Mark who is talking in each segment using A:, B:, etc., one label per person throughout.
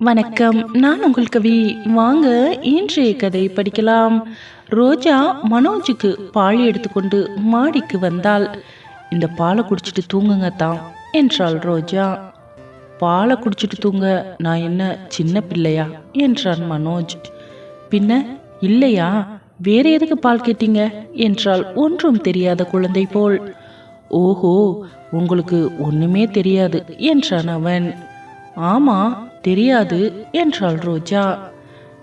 A: வணக்கம். நான் உங்கள் கவி. வாங்க இன்றைய கதை படிக்கலாம். ரோஜா மனோஜுக்கு பால் எடுத்துக்கொண்டு மாடிக்கு வந்தால் இந்த பாலை குடிச்சிட்டு தூங்குங்க தான் என்றாள் ரோஜா. பாலை குடிச்சிட்டு தூங்க நான் என்ன சின்ன பிள்ளையா என்றான் மனோஜ். பின்ன இல்லையா வேற எதுக்கு பால் கேட்டீங்க என்றால் ஒன்றும் தெரியாத குழந்தை போல். ஓஹோ உங்களுக்கு ஒண்ணுமே தெரியாது என்றான் அவன். ஆமா தெரியாது என்றாள் ரோஜா.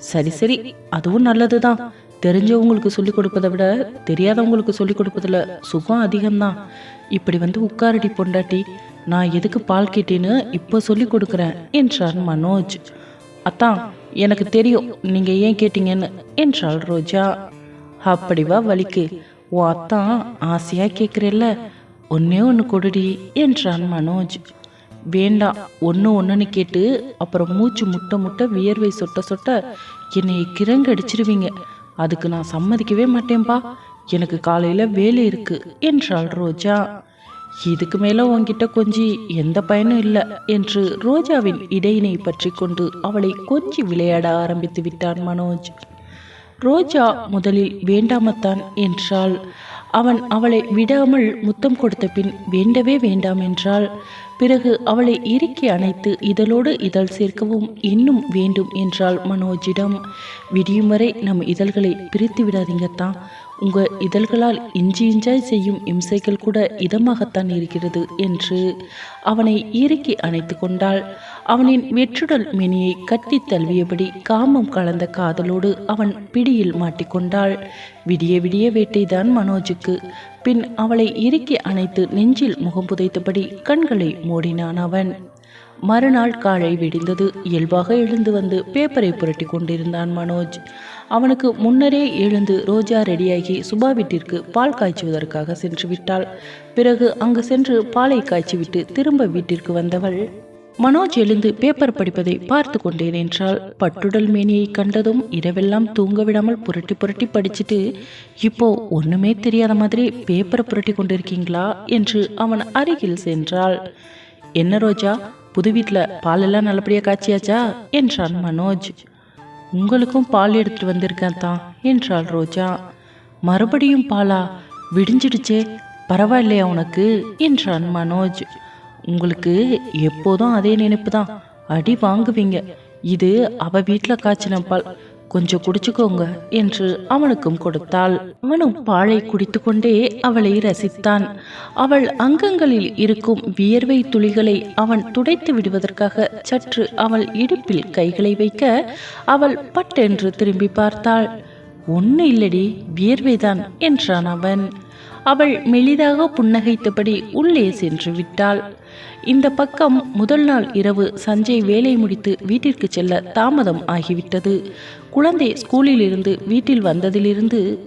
A: சரி சரி அதுவும் நல்லதுதான். தெரிஞ்சவங்களுக்கு சொல்லிக் கொடுப்பதை விட தெரியாதவங்களுக்கு சொல்லிக் கொடுப்பதுல சுகம் அதிகம்தான். இப்படி வந்து உட்காரடி பொண்டாட்டி நான் எதுக்கு பால் கேட்டேன்னு இப்போ சொல்லி கொடுக்குறேன் என்றான் மனோஜ். அத்தான் எனக்கு தெரியும் நீங்க ஏன் கேட்டீங்கன்னு என்றாள் ரோஜா. அப்படிவா வலிக்கு உன் அத்தான் ஆசையா கேட்குறல்ல. ஒன்னே ஒன்று கொடுடி என்றான் மனோஜ். வேண்டாம் ஒன்று ஒன்றுன்னு கேட்டு அப்புறம் மூச்சு முட்டை முட்டை வியர்வை சொட்ட சொட்ட என்னை கிறங்க அடிச்சிருவீங்க அதுக்கு நான் சம்மதிக்கவே மாட்டேன்பா. எனக்கு காலையில் வேலை இருக்கு என்றாள் ரோஜா. இதுக்கு மேலே உன்கிட்ட கொஞ்சி எந்த பயனும் இல்லை என்று ரோஜாவின் இடையினை பற்றி கொண்டு அவளை கொஞ்சி விளையாட ஆரம்பித்து விட்டான் மனோஜ். ரோஜா முதலில் வேண்டாமத்தான் என்றாள். அவன் அவளை விடாமல் முத்தம் கொடுத்த பின் வேண்டவே வேண்டாம் என்றாள். பிறகு அவளை இறுக்கி அணைத்து இதழோடு இதழ் சேர்க்கவும் இன்னும் வேண்டும் என்றாள் மனோஜிடம். விடியும் வரை நம் இதழ்களை பிரித்து விடாதீங்கத்தான் உங்க இதழ்களால் இஞ்சி இஞ்சாய் செய்யும் இம்சைகள் கூட இதமாகத்தான் இருக்கிறது என்று அவனை இறுக்கி அணைத்து கொண்டாள். அவனின் வெற்றுடல் மினியை கட்டி தழுவியபடி காமம் கலந்த காதலோடு அவன் பிடியில் மாட்டிக்கொண்டாள் விடிய விடிய வேட்டைதான் மனோஜுக்கு. பின் அவளை இறுக்கி அணைத்து நெஞ்சில் முகம் புதைத்தபடி கண்களை மூடினான் அவன். மறுநாள் காலை விடிந்தது. இயல்பாக எழுந்து வந்து பேப்பரை புரட்டி கொண்டிருந்தான் மனோஜ். அவனுக்கு முன்னரே எழுந்து ரோஜா ரெடியாகி சுபா வீட்டிற்கு பால் காய்ச்சுவதற்காக சென்று விட்டாள். பிறகு அங்கு சென்று பாலை காய்ச்சிவிட்டு திரும்ப வீட்டிற்கு வந்தவள். மனோஜ் எழுந்து பேப்பர் படிப்பதை பார்த்து கொண்டேன் என்றால் பட்டுடல் மேனியை கண்டதும் இரவெல்லாம் தூங்க விடாமல் புரட்டி புரட்டி படிச்சுட்டு இப்போ ஒண்ணுமே தெரியாத மாதிரி பேப்பரை புரட்டி கொண்டிருக்கீங்களா? என்று அவன் அருகில் சென்றாள். என்ன ரோஜா புது வீட்டில் பாலெல்லாம் நல்லபடியாக காய்ச்சியாச்சா? என்றான் மனோஜ். உங்களுக்கும் பால் எடுத்துட்டு வந்திருக்கேன் தான் என்றாள் ரோஜா. மறுபடியும் பாலா? விடிஞ்சிடுச்சே. பரவாயில்லையா உனக்கு? என்றான் மனோஜ். உங்களுக்கு எப்போதும் அதே நினைப்பு தான் அடி வாங்குவீங்க. இது அவ வீட்டில் காய்ச்சின பால். கொஞ்சம் குடிச்சுக்கோங்க என்று அவனுக்கும் கொடுத்தாள். அவனும் பாலை குடித்துக்கொண்டே அவளை ரசித்தான். அவள் அங்கங்களில் இருக்கும் வியர்வை துளிகளை அவன் துடைத்து விடுவதற்காக சற்று அவள் இடுப்பில் கைகளை வைக்க அவள் பட்டென்று திரும்பி பார்த்தாள். ஒன்று இல்லடி வியர்வைதான் என்றான் அவன். அவள் மெலிதாக புன்னகைத்தபடி உள்ளே சென்று விட்டாள். இந்த பக்கம் முதல் நாள் இரவு சஞ்சய் வேலை முடித்து வீட்டிற்கு செல்ல தாமதம் ஆகிவிட்டது. குழந்தை ஸ்கூலிலிருந்து வீட்டில் வந்ததிலிருந்து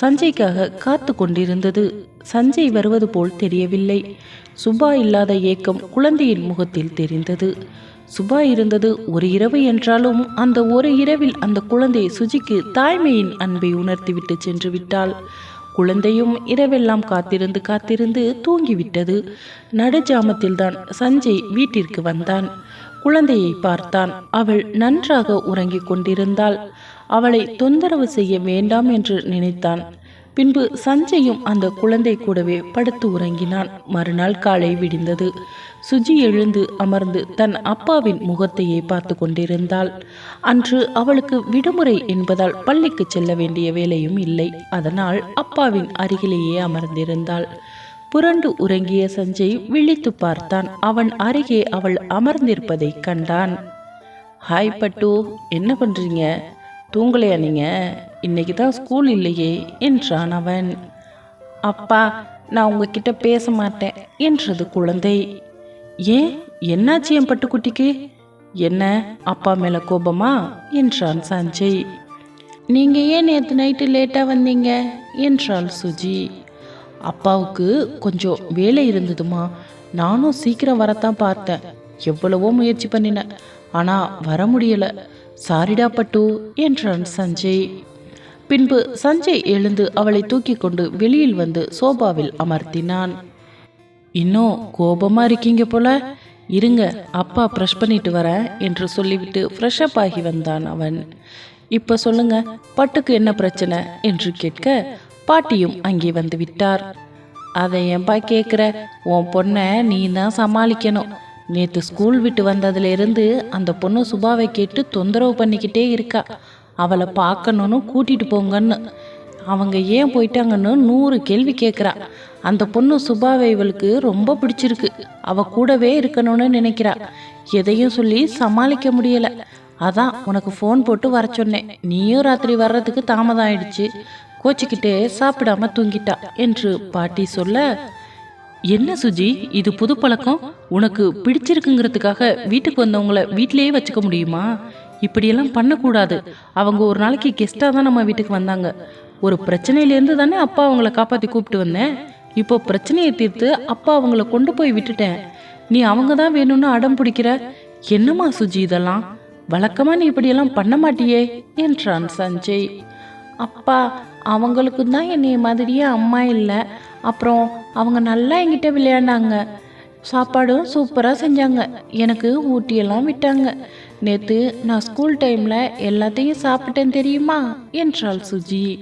A: சஞ்சய்க்காக காத்து கொண்டிருந்தது. சஞ்சய் வருவது போல் தெரியவில்லை. சுபா இல்லாத ஏக்கம் குழந்தையின் முகத்தில் தெரிந்தது. சுபா இருந்தது ஒரு இரவு என்றாலும் அந்த ஒரு இரவில் அந்த குழந்தை சுஜிக்கு தாய்மையின் அன்பை உணர்த்திவிட்டு சென்று விட்டாள். குழந்தையும் இரவெல்லாம் காத்திருந்து காத்திருந்து தூங்கிவிட்டது. நடுஜாமத்தில்தான் சஞ்சய் வீட்டிற்கு வந்தான். குழந்தையை பார்த்தான். அவள் நன்றாக உறங்கிக் கொண்டிருந்தாள். அவளை தொந்தரவு செய்ய வேண்டாம் என்று நினைத்தான். பின்பு சஞ்சயும் அந்த குழந்தை கூடவே படுத்து உறங்கினான். மறுநாள் காலை விடிந்தது. சுஜி எழுந்து அமர்ந்து தன் அப்பாவின் முகத்தையே பார்த்து கொண்டிருந்தாள். அன்று அவளுக்கு விடுமுறை என்பதால் பள்ளிக்கு செல்ல வேண்டிய வேலையும் இல்லை. அதனால் அப்பாவின் அருகிலேயே அமர்ந்திருந்தாள். புரண்டு உறங்கிய சஞ்சய் விழித்து பார்த்தான். அவன் அருகே அவள் அமர்ந்திருப்பதை கண்டான். ஹாய் பட்டு என்ன பண்றீங்க? தூங்கலையா நீங்க? இன்னைக்கு தான் ஸ்கூல் இல்லையே என்றான் அவன். அப்பா நான் உங்ககிட்ட பேச மாட்டேன் என்றது குழந்தை. ஏன்? என்னாச்சு என் பட்டுக்குட்டிக்கு? என்ன அப்பா மேல கோபமா? என்றான் சஞ்சய். நீங்க ஏன் நேற்று நைட்டு லேட்டாக வந்தீங்க? என்றாள் சுஜி. அப்பாவுக்கு கொஞ்சம் வேலை இருந்ததுமா. நானும் சீக்கிரம் வரத்தான் பார்த்தேன். எவ்வளவோ முயற்சி பண்ணினேன். ஆனால் வர முடியல. சாரிடா பட்டு என்றான் சஞ்சய். பின்பு சஞ்சய் எழுந்து அவளை தூக்கி கொண்டு வெளியில் வந்து சோபாவில் அமர்த்தினான். இன்னும் கோபமாக இருக்கீங்க போல. இருங்க அப்பா ப்ரஷ் பண்ணிட்டு வரேன் என்று சொல்லிவிட்டு ஃப்ரெஷ்அப் ஆகி வந்தான் அவன். இப்போ சொல்லுங்க பட்டுக்கு என்ன பிரச்சனை? என்று கேட்க பாட்டியும் அங்கே வந்து விட்டார். அதை ஏன்பா கேட்குற உன் பொண்ணை நீ தான் சமாளிக்கணும். நேற்று ஸ்கூல் விட்டு வந்ததுலேருந்து அந்த பொண்ணு சுபாவை கேட்டு தொந்தரவு பண்ணிக்கிட்டே இருக்கா. அவளை பார்க்கணுன்னு கூட்டிட்டு போங்கன்னு. அவங்க ஏன் போயிட்டாங்கன்னு நூறு கேள்வி கேட்குறா அந்த பொண்ணு சுபாவை இவளுக்கு ரொம்ப பிடிச்சிருக்கு. அவ கூடவே இருக்கணும்னு நினைக்கிறா. எதையும் சொல்லி சமாளிக்க முடியலை. அதான் உனக்கு ஃபோன் போட்டு வர சொன்னேன். நீயும் ராத்திரி வர்றதுக்கு தாமதம் ஆயிடுச்சு. கோச்சிக்கிட்டே சாப்பிடாம தூங்கிட்டா என்று பாட்டி சொல்ல என்ன சுஜி இது புது பழக்கம்? உனக்கு பிடிச்சிருக்குங்கிறதுக்காக வீட்டுக்கு வந்தவங்கள வீட்டிலேயே வச்சுக்க முடியுமா? இப்படியெல்லாம் பண்ணக்கூடாது. அவங்க ஒரு நாளைக்கு கெஸ்ட்டாக தான் நம்ம வீட்டுக்கு வந்தாங்க. ஒரு பிரச்சனையிலேருந்து தானே அப்பா அவங்கள காப்பாற்றி கூப்பிட்டு வந்தேன். இப்போ பிரச்சனையை தீர்த்து அப்பா அவங்கள கொண்டு போய் விட்டுட்டேன். நீ அவங்க தான் வேணும்னு அடம் பிடிக்கிற? என்னம்மா சுஜி இதெல்லாம்? வழக்கமாக நீ இப்படியெல்லாம் பண்ண மாட்டியே? என்றான் சஞ்சய். அப்பா அவங்களுக்கு தான் என்னைய மாதிரியே அம்மா இல்லை. அப்புறம் அவங்க நல்லா என்கிட்ட விளையாண்டாங்க. சாப்பாடும் சூப்பராக செஞ்சாங்க. எனக்கு ஊட்டியெல்லாம் விட்டாங்க. நேற்று நான் ஸ்கூல் டைமில் எல்லாத்தையும் சாப்பிட்டேன் தெரியுமா? என்றாள் சுஜி.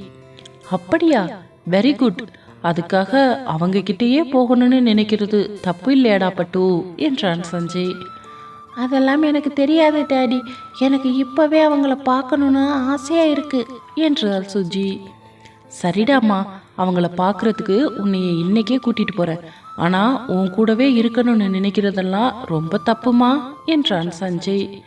A: அப்படியா? வெரி குட் அதுக்காக அவங்க கிட்டேயே போகணும்னு நினைக்கிறது தப்பு இல்லையாடா பட்டு? என்றான் சஞ்சய். அதெல்லாம் எனக்கு தெரியாது டாடி. எனக்கு இப்போவே அவங்கள பார்க்கணுன்னு ஆசையாக இருக்கு என்றாள் சுஜி. சரிடாம்மா அவங்கள பார்க்கறதுக்கு உன்னைய இன்னைக்கே கூட்டிட்டு போறேன். ஆனா உன் கூடவே இருக்கணும்னு நினைக்கிறதெல்லாம் ரொம்ப தப்புமா? என்றான் சஞ்சய்.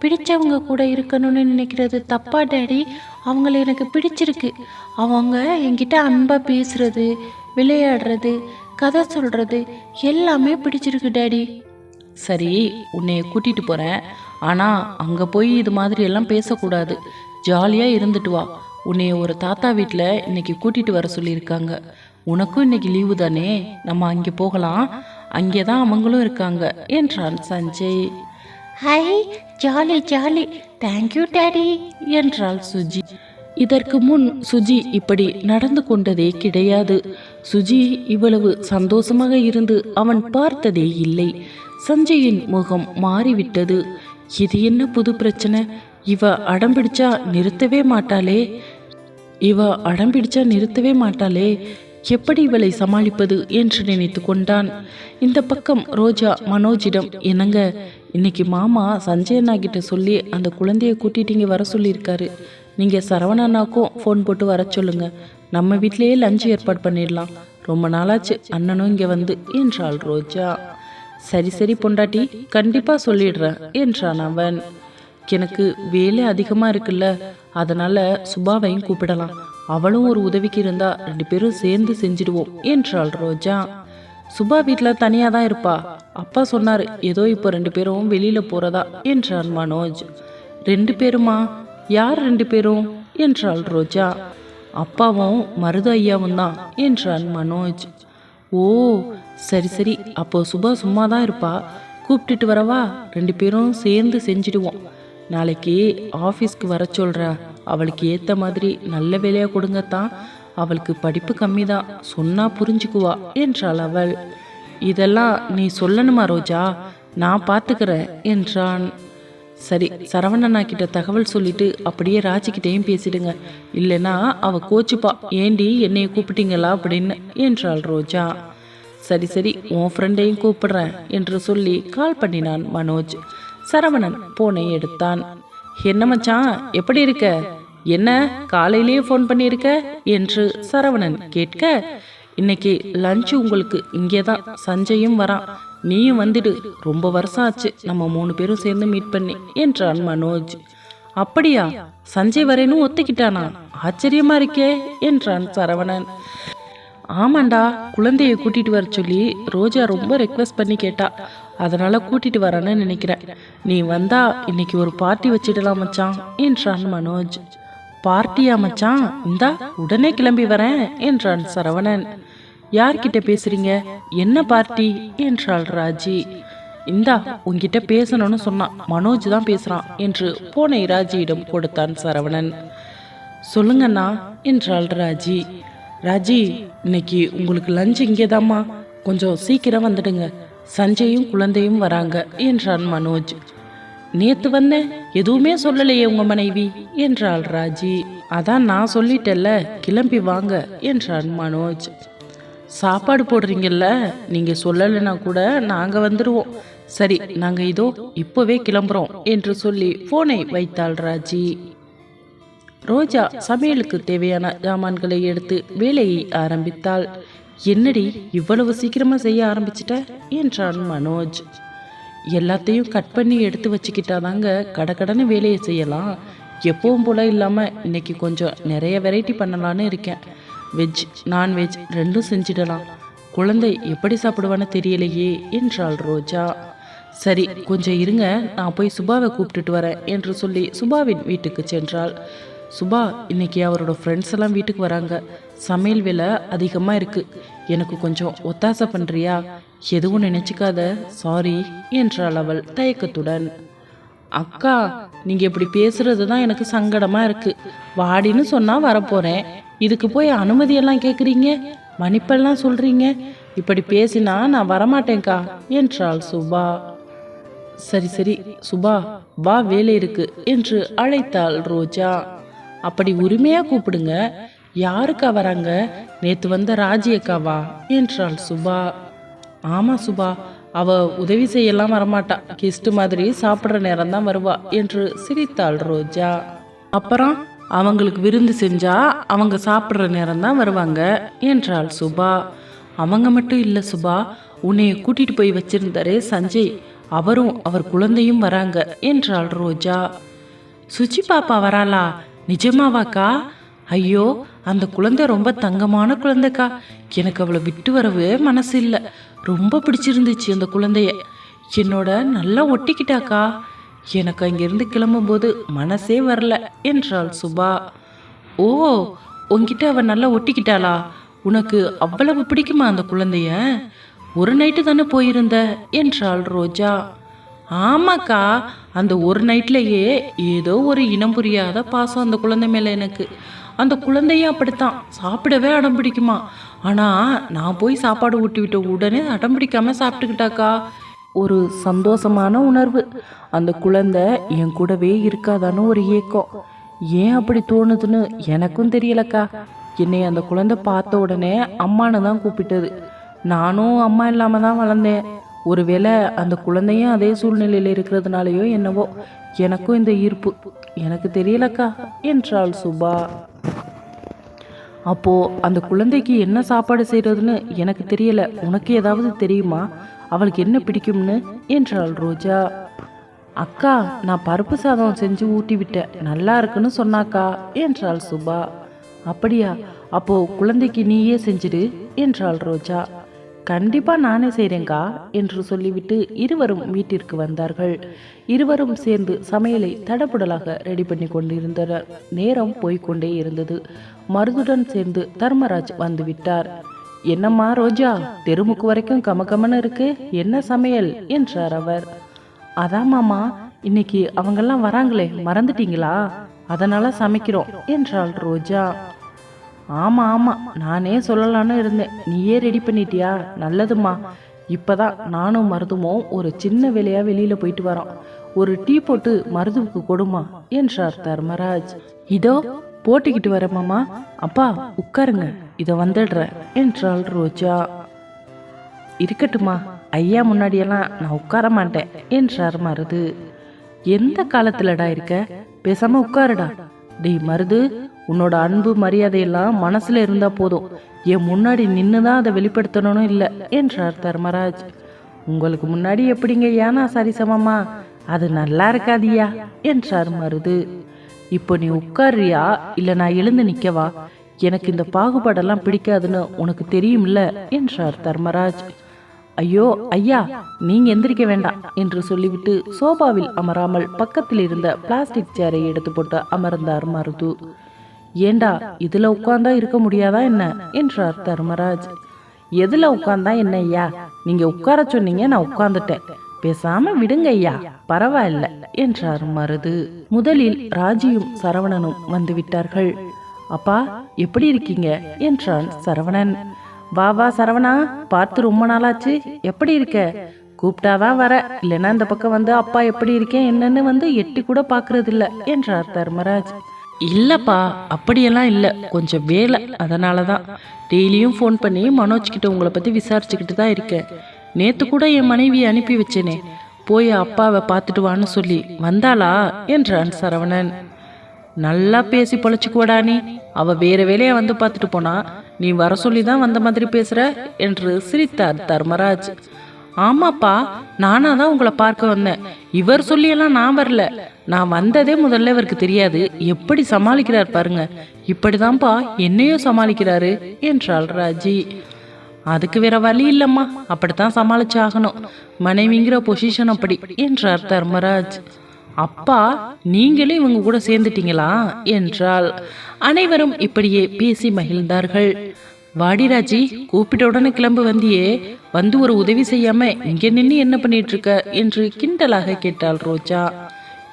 A: பிடிச்சவங்க கூட இருக்கணும்னு நினைக்கிறது தப்பா டேடி? அவங்கள எனக்கு பிடிச்சிருக்கு. அவங்க என்கிட்ட அன்பா பேசுறது விளையாடுறது கதை சொல்றது எல்லாமே பிடிச்சிருக்கு டேடி. சரி உன்னைய கூட்டிட்டு போறேன். ஆனா அங்க போய் இது மாதிரி எல்லாம் பேசக்கூடாது. ஜாலியா இருந்துட்டு வா. உன்னைய ஒரு தாத்தா வீட்டில் இன்னைக்கு கூட்டிட்டு வர சொல்லியிருக்காங்க. உனக்கும் இன்னைக்கு லீவு தானே? நம்ம அங்கே போகலாம். அங்கே தான் அவங்களும் இருக்காங்க என்றான் Sanjay. Hi jolly jolly. Thank you daddy என்றாள் சுஜி. இதற்கு முன் சுஜி இப்படி நடந்து கொண்டதே கிடையாது. சுஜி இவ்வளவு சந்தோஷமாக இருந்து அவன் பார்த்ததே இல்லை. சஞ்சயின் முகம் மாறிவிட்டது. இது என்ன புது பிரச்சனை? இவ அடம் பிடிச்சா நிறுத்தவே மாட்டாளே. இவ அடம் பிடிச்சா நிறுத்தவே மாட்டாளே. எப்படி இவளை சமாளிப்பது என்று நினைத்து கொண்டான். இந்த பக்கம் ரோஜா மனோஜிடம் என்னங்க இன்னைக்கு மாமா சஞ்சய் அண்ணா கிட்ட சொல்லி அந்த குழந்தைய கூட்டிட்டீங்க வர சொல்லியிருக்காரு. நீங்க சரவண அண்ணாக்கும் ஃபோன் போட்டு வர சொல்லுங்க. நம்ம வீட்டிலேயே லஞ்ச் ஏற்பாடு பண்ணிடலாம். ரொம்ப நாளாச்சு அண்ணனும் இங்க வந்து என்றாள் ரோஜா. சரி சரி பொண்டாட்டி கண்டிப்பா சொல்லிடுறேன் என்றான் அவன். எனக்கு வேலை அதிகமாக இருக்குல்ல அதனால சுபாவையும் கூப்பிடலாம். அவளும் ஒரு உதவிக்கு இருந்தா ரெண்டு பேரும் சேர்ந்து செஞ்சிடுவோம் என்றாள் ரோஜா. சுபா வீட்டில் தனியாக தான் இருப்பா. அப்பா சொன்னார் ஏதோ இப்போ ரெண்டு பேரும் வெளியில் போகிறதா என்றான் மனோஜ். ரெண்டு பேருமா? யார் ரெண்டு பேரும்? என்றாள் ரோஜா. அப்பாவும் மருது ஐயாவும் தான் என்றான் மனோஜ். ஓ சரி சரி. அப்போ சுபா சும்மா தான் இருப்பா. கூப்பிட்டுட்டு வரவா? ரெண்டு பேரும் சேர்ந்து செஞ்சிடுவோம். நாளைக்கு ஆஃபீஸ்க்கு வர சொல்கிறா அவளுக்கு ஏற்ற மாதிரி நல்ல வேலையாக கொடுங்கத்தான் அவளுக்கு படிப்பு கம்மி தான். சொன்னால் புரிஞ்சுக்குவா என்றாள் அவள். இதெல்லாம் நீ சொல்லணுமா ரோஜா? நான் பார்த்துக்கிறேன் என்றான். சரி சரவணண்ணா கிட்ட தகவல் சொல்லிட்டு அப்படியே ராஜிக்கிட்டேயும் பேசிடுங்க. இல்லைன்னா அவ கோச்சுப்பா. ஏண்டி என்னைய கூப்பிட்டீங்களா அப்படின்னு என்றாள் ரோஜா. சரி சரி உன் ஃப்ரெண்டையும் கூப்பிடுறேன் என்று சொல்லி கால் பண்ணினான் மனோஜ். சரவணன் போனை எடுத்தான். என்ன மச்சான் எப்படி இருக்க? என்ன காலையிலேயே ஃபோன் பண்ணியிருக்க? என்று சரவணன் கேட்க இன்னைக்கு லஞ்சு உங்களுக்கு இங்கே தான். சஞ்சயும் வரான். நீயும் வந்துடு. ரொம்ப வருஷம் ஆச்சு நம்ம மூணு பேரும் சேர்ந்து மீட் பண்ணி என்றான் மனோஜ். அப்படியா? சஞ்சய் வரேன்னு ஒத்துக்கிட்டானா? ஆச்சரியமா இருக்கே என்றான் சரவணன். ஆமாண்டா குழந்தையை கூட்டிட்டு வர சொல்லி ரோஜா ரொம்ப ரெக்வஸ்ட் பண்ணி கேட்டா. அதனால கூட்டிட்டு வரேன்னு நினைக்கிறேன். நீ வந்தா இன்னைக்கு ஒரு பார்ட்டி வச்சிடலாம் மச்சான் என்றான் மனோஜ். பார்ட்டியா மச்சான்? இந்தா உடனே கிளம்பி வரேன் என்றான் சரவணன். யார்கிட்ட பேசுறீங்க? என்ன பார்ட்டி? என்றாள் ராஜி. இந்தா உங்ககிட்ட பேசணும்னு சொன்னான். மனோஜ் தான் பேசுறான் என்று போனை ராஜியிடம் கொடுத்தான் சரவணன். சொல்லுங்கண்ணா என்றாள் ராஜி. ராஜி இன்னைக்கு உங்களுக்கு லஞ்ச் இங்கே கொஞ்சம் சீக்கிரம் வந்துடுங்க. சஞ்சயும் குழந்தையும் வராங்க என்றான் மனோஜ். நேத்து வந்தேன் எதுவுமே சொல்லலையே உங்க மனைவி என்றாள் ராஜி. அதான் நான் சொல்லிட்டேல்ல கிளம்பி வாங்க என்றான் மனோஜ். சாப்பாடு போடுறீங்கல்ல நீங்க சொல்லலைன்னா கூட நாங்க வந்துடுவோம் சரி நாங்க இதோ இப்போவே கிளம்புறோம் என்று சொல்லி போனை வைத்தாள் ராஜி. ரோஜா சமையலுக்கு தேவையான ஜாமான்களை எடுத்து வேலையை ஆரம்பித்தாள். என்னடி இவ்வளவு சீக்கிரமா செய்ய ஆரம்பிச்சிட்ட? என்றான் மனோஜ். எல்லாத்தையும் கட் பண்ணி எடுத்து வச்சுக்கிட்டாதாங்க கடகடன்னு வேலையை செய்யலாம். எப்பவும் போல இல்லாமல் இன்னைக்கு கொஞ்சம் நிறைய வெரைட்டி பண்ணலான்னு இருக்கேன். வெஜ் நான்வெஜ் ரெண்டும் செஞ்சிடலாம். குழந்தை எப்படி சாப்பிடுவான்னு தெரியலையே என்றாள் ரோஜா. சரி கொஞ்சம் இருங்க நான் போய் சுபாவை கூப்பிட்டுட்டு வரேன் என்று சொல்லி சுபாவின் வீட்டுக்கு சென்றாள். சுபா இன்னைக்கு அவரோட ஃப்ரெண்ட்ஸ் எல்லாம் வீட்டுக்கு வராங்க. சமையல் விலை அதிகமாக இருக்கு. எனக்கு கொஞ்சம் ஒத்தாசை பண்ணுறியா எதுவும் நினச்சிக்காத. சாரி என்றாள் அவள் தயக்கத்துடன். அக்கா நீங்கள் இப்படி பேசுறது தான் எனக்கு சங்கடமாக இருக்கு. வாடின்னு சொன்னால் வரப்போகிறேன் இதுக்கு போய் அனுமதியெல்லாம் கேட்குறீங்க மன்னிப்பெல்லாம் சொல்கிறீங்க இப்படி பேசினா நான் வரமாட்டேங்க்கா என்றாள் சுபா. சரி சரி சுபா வா வேலை இருக்கு என்று அழைத்தாள் ரோஜா. அப்படி உரிமையா கூப்பிடுங்க. யாருக்கா வராங்க? நேத்து வந்த ராஜி அக்காவா என்றாள் சுபா. ஆமா சுபா அவ உதவி செய்யலாம் வரமாட்டா. கெஸ்ட் மாதிரி சாப்பிட்ற நேரம் தான் வருவா என்று சிரித்தாள் ரோஜா. அப்புறம் அவங்களுக்கு விருந்து செஞ்சா அவங்க சாப்பிட்ற நேரம் தான் வருவாங்க என்றாள் சுபா. அவங்க மட்டும் இல்லை சுபா உன்னைய கூட்டிட்டு போய் வச்சிருந்தாரே சஞ்சய். அவரும் அவர் குழந்தையும் வராங்க என்றாள் ரோஜா. சுச்சி பாப்பா வராளா? நிஜமாவாக்கா? ஐயோ அந்த குழந்தை ரொம்ப தங்கமான குழந்தைக்கா. எனக்கு அவளை விட்டு வரவே மனசு இல்லை ரொம்ப பிடிச்சிருந்துச்சு அந்த குழந்தைய. என்னோட நல்லா ஒட்டிக்கிட்டாக்கா. எனக்கு அங்கிருந்து கிளம்பும்போது மனசே வரல என்றாள் சுபா. ஓ உங்ககிட்ட அவன் நல்லா ஒட்டிக்கிட்டாளா? உனக்கு அவ்வளவு பிடிக்குமா அந்த குழந்தைய? ஒரு நைட்டு தானே போயிருந்த என்றாள் ரோஜா. ஆமாக்கா அந்த ஒரு நைட்லேயே ஏதோ ஒரு இனம் புரியாத பாசம் அந்த குழந்தை மேலே எனக்கு. அந்த குழந்தையும் அப்படித்தான். சாப்பிடவே அடம் பிடிக்குமா? ஆனால் நான் போய் சாப்பாடு ஊட்டி விட்ட உடனே அடம் பிடிக்காம சாப்பிட்டுக்கிட்டாக்கா. ஒரு சந்தோஷமான உணர்வு. அந்த குழந்தை என் கூடவே இருக்காதான்னு ஒரு ஏக்கம். ஏன் அப்படி தோணுதுன்னு எனக்கும் தெரியலக்கா. என்னை அந்த குழந்தை பார்த்த உடனே அம்மான்னு தான் கூப்பிட்டது. நானும் அம்மா இல்லாமல் தான் வளர்ந்தேன். ஒருவேளை அந்த குழந்தையும் அதே சூழ்நிலையில் இருக்கிறதுனாலயோ என்னவோ எனக்கும் இந்த ஈர்ப்பு. எனக்கு தெரியலக்கா என்றாள் சுபா. அப்போ அந்த குழந்தைக்கு என்ன சாப்பாடு செய்யறதுன்னு எனக்கு தெரியல. உனக்கு ஏதாவது தெரியுமா? அவளுக்கு என்ன பிடிக்கும்னு? என்றாள் ரோஜா. அக்கா நான் பருப்பு சாதம் செஞ்சு ஊட்டி விட்டேன். நல்லா இருக்குன்னு சொன்னாக்கா என்றாள் சுபா. அப்படியா? அப்போ குழந்தைக்கு நீயே செஞ்சிடு என்றாள் ரோஜா. கண்டிப்பா நானே செய்றேங்கா என்று சொல்லிவிட்டு இருவரும் வீட்டிற்கு வந்தார்கள். இருவரும் சேர்ந்து சமையலை தடபுடலாக ரெடி பண்ணி கொண்டிருந்தனர். நேரம் போய்க்கொண்டே இருந்தது. மருதுடன் சேர்ந்து தர்மராஜ் வந்துவிட்டார் என்னம்மா ரோஜா தெருமுக்கு வரைக்கும் கமகமன்னு இருக்கு. என்ன சமையல்? என்றார் அவர். அதான் மாமா இன்னைக்கு அவங்கெல்லாம் வராங்களே மறந்துட்டீங்களா? அதனால சமைக்கிறோம் என்றாள் ரோஜா. ஆமாம் ஆமாம் நானே சொல்லலான்னு இருந்தேன். நீயே ரெடி பண்ணிட்டியா? நல்லதும்மா. இப்போதான் நானும் மருதுமும் ஒரு சின்ன வேலையாக வெளியில் போயிட்டு வரோம். ஒரு டீ போட்டு மருதுவுக்கு கொடுமா என்றார் தர்மராஜ். இதோ போட்டுக்கிட்டு வரேன் மாமா. அப்பா உட்காருங்க. இதை வந்துடுறேன் என்றாள் ரோஜா. இருக்கட்டுமா ஐயா முன்னாடியெல்லாம் நான் உட்கார மாட்டேன் என்றார் மருது. எந்த காலத்துலடா இருக்க? பேசாம உட்காருடா. டேய் மருது உன்னோட அன்பு மரியாதையெல்லாம் மனசுல இருந்தா போதும். என் முன்னாடி நின்று தான் அதை வெளிப்படுத்தணும்னு இல்லை என்றார் தர்மராஜ். உங்களுக்கு முன்னாடி எப்படிங்க ஏனா சரிசமமா அது நல்லா இருக்காதியா? என்றார் மருது. இப்போ நீ உட்காருறியா? இல்லை நான் எழுந்து நிற்கவா எனக்கு இந்த பாகுபாடெல்லாம் பிடிக்காதுன்னு உனக்கு தெரியும்ல என்றார் தர்மராஜ். ஐயோ ஐயா நீங்க எந்திரிக்க வேண்டாம் என்று சொல்லிவிட்டு சோபாவில் அமராமல் பக்கத்தில் இருந்த பிளாஸ்டிக் சேரை எடுத்து போட்டு அமர்ந்தார் மருது. ஏண்டா இதுல உட்கார்ந்தா இருக்க முடியாதா என்ன? என்றார் தர்மராஜ். எதுல உட்கார்ந்தா என்ன ஐயா? நீங்க உட்கார சொன்னீங்க நான் உட்கார்ந்துட்டேன். பேசாம விடுங்க ஐயா பரவாயில்ல என்றார் மருது. முதலில் ராஜியும் சரவணனும் வந்து விட்டார்கள். அப்பா எப்படி இருக்கீங்க? என்றான் சரவணன். வா வா சரவணா பார்த்து ரொம்ப நாளாச்சு எப்படி இருக்க? கூப்பிட்டாதான் வர. இல்லைன்னா இந்த பக்கம் வந்து அப்பா எப்படி இருக்கேன் என்னன்னு வந்து எட்டி கூட பாக்குறது இல்ல என்றார் தர்மராஜ். இல்லைப்பா அப்படியெல்லாம் இல்லை. கொஞ்சம் வேலை. அதனால தான் டெய்லியும் ஃபோன் பண்ணி மனோஜ் கிட்ட உங்களை பற்றி விசாரிச்சுக்கிட்டு தான் இருக்கேன். நேற்று கூட என் மனைவியை அனுப்பி வச்சேனே. போய் அப்பாவை பார்த்துட்டு வான்னு சொல்லி வந்தாளா? என்றான் சரவணன். நல்லா பேசி பொழைச்சிக்குவடா நீ. அவள் வேறு வேலையை வந்து பார்த்துட்டு போனா நீ வர சொல்லி தான் வந்த மாதிரி பேசுகிற என்று சிரித்தார் தர்மராஜ். ஆமாப்பா நானா தான் உங்களை பார்க்க வந்தேன். இவர் சொல்லியெல்லாம் நான் வரல. நான் வந்ததே முதல்ல இவருக்கு தெரியாது. எப்படி சமாளிக்கிறார் பாருங்க. இப்படிதான்ப்பா என்னையும் சமாளிக்கிறாரு என்றாள் ராஜி. அதுக்கு வேற வழி இல்லம்மா. அப்படித்தான் சமாளிச்சாகணும். மனைவிங்கிற பொசிஷன் அப்படி என்றார் தர்மராஜ். அப்பா நீங்களே இவங்க கூட சேர்ந்துட்டீங்களா? என்றால் அனைவரும் இப்படியே பேசி மகிழ்ந்தார்கள். வாடிராஜி கூப்பிட்ட உடனே கிளம்பு வந்தியே. வந்து ஒரு உதவி செய்யாம இங்க நின்று என்ன பண்ணிட்டு இருக்க என்று கிண்டலாக கேட்டாள் ரோஜா.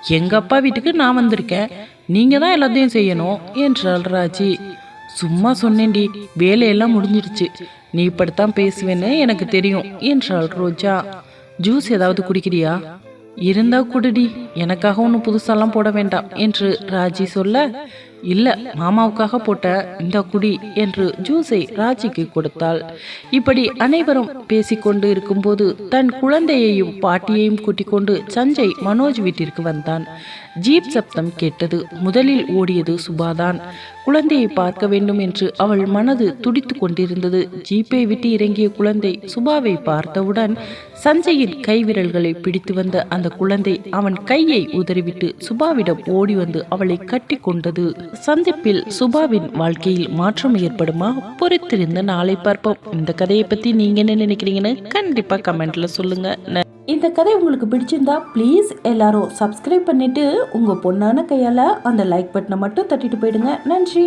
A: எங்க அப்பா வீட்டுக்கு நான் வந்திருக்கேன். நீங்க தான் எல்லாத்தையும் செய்யணும் என்றாள் ராஜி. சும்மா சொன்னேன்டி வேலையெல்லாம் முடிஞ்சிடுச்சு. நீ இப்படித்தான் பேசுவேன்னு எனக்கு தெரியும் என்றாள் ரோஜா. ஜூஸ் ஏதாவது குடிக்கிறியா? இருந்தா குடுடி எனக்காக ஒன்றும் புதுசாலாம் போட வேண்டாம் என்று ராஜி சொல்ல இல்ல மாமாவுக்காக போட்ட இந்த குடி என்று ஜூஸை ராஜிக்கு கொடுத்தாள். இப்படி அனைவரும் பேசிக்கொண்டு இருக்கும்போது தன் குழந்தையையும் பாட்டியையும் கூட்டிக் கொண்டு சஞ்சய் மனோஜ் வீட்டிற்கு வந்தான். ஜீப் சப்தம் கேட்டது. முதலில் ஓடியது சுபாதான். குழந்தையை பார்க்க வேண்டும் என்று அவள் மனது துடித்து கொண்டிருந்தது. ஜீப்பை விட்டு இறங்கிய குழந்தை சுபாவை பார்த்தவுடன் சஞ்சயின் கைவிரல்களை பிடித்து வந்த அந்த குழந்தை அவன் கையை உதறிவிட்டு சுபாவிடம் ஓடி வந்து அவளை கட்டி கொண்டது. சந்திப்பில் சுபாவின் வாழ்க்கையில் மாற்றம் ஏற்படுமா? பொறுத்திருந்து நாளை பார்ப்போம். இந்த கதையை பத்தி நீங்க என்ன நினைக்கிறீங்கன்னு கண்டிப்பா கமெண்ட்ல சொல்லுங்க. ந- இந்த கதை உங்களுக்கு பிடிச்சிருந்தா ப்ளீஸ் எல்லாரும் சப்ஸ்கிரைப் பண்ணிவிட்டு உங்கள் பொண்ணான கையால் அந்த லைக் பட்டனை மட்டும் தட்டிட்டு போயிடுங்க. நன்றி.